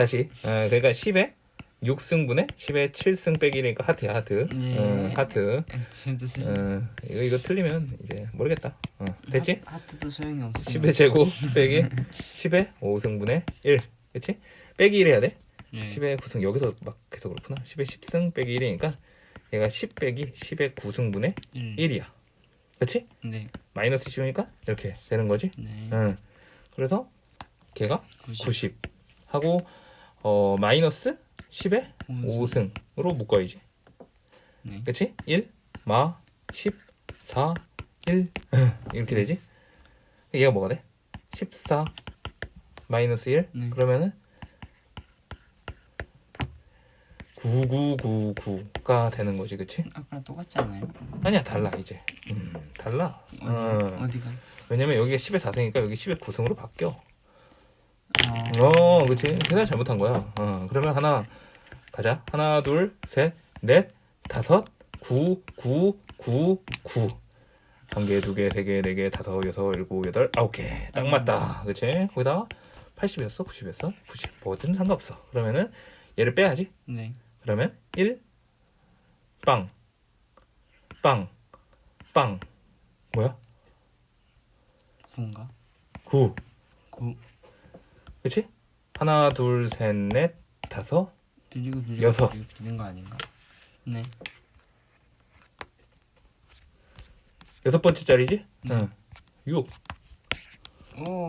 다시. 어, 그러니까 10에 6승분의 10에 7승 빼기 1이니까 하트야, 하트. 예. 어, 하트. 지금도 쓰지. 어, 이거 이거 틀리면 이제 모르겠다. 어, 됐지? 하, 하트도 소용이 없어. 10의 제곱 빼기 10의 5승분의 1. 그치? 빼기 1 해야 돼. 예. 10의 9승 여기서 막 해서 그렇구나. 10의 10승 빼기 1이니까 얘가 10 빼기 10의 9승분의 1. 1이야. 그치? 네. 마이너스 씌우니까 이렇게 되는 거지. 네. 응. 그래서 걔가 90. 90 하고 어 마이너스 10에 오승. 5승으로 묶어야지. 네. 그치? 1, 마, 10, 4, 1 이렇게 되지? 얘가 뭐가 돼? 14 마이너스 1 네. 그러면은 9999가 되는 거지 그치? 아까랑 똑같지 않아요? 아니야 달라 이제 음, 달라 어디 어, 어디가? 왜냐면 여기가 10의 4승이니까 여기 10의 9승으로 바뀌어 아. 어, 그치. 계산 잘못한 거야. 어, 그러면 하나, 가자. 하나, 둘, 셋, 넷, 다섯, 구, 구, 구, 구. 한 개, 두 개, 세 개, 네 개, 다섯, 여섯, 일곱, 여덟, 아홉 개. 딱 맞다. 그치? 거기다가 80이었어? 90이었어? 90. 뭐든 상관없어. 그러면은 얘를 빼야지. 네. 그러면 1, 빵, 빵, 빵. 뭐야? 9인가? 9. 9. 그치? 하나, 둘, 셋, 넷, 다섯, 빌리고 빌리고 여섯. 빌리고 빌린 거 아닌가? 네. 여섯 번째 자리지? 응. 6. 오.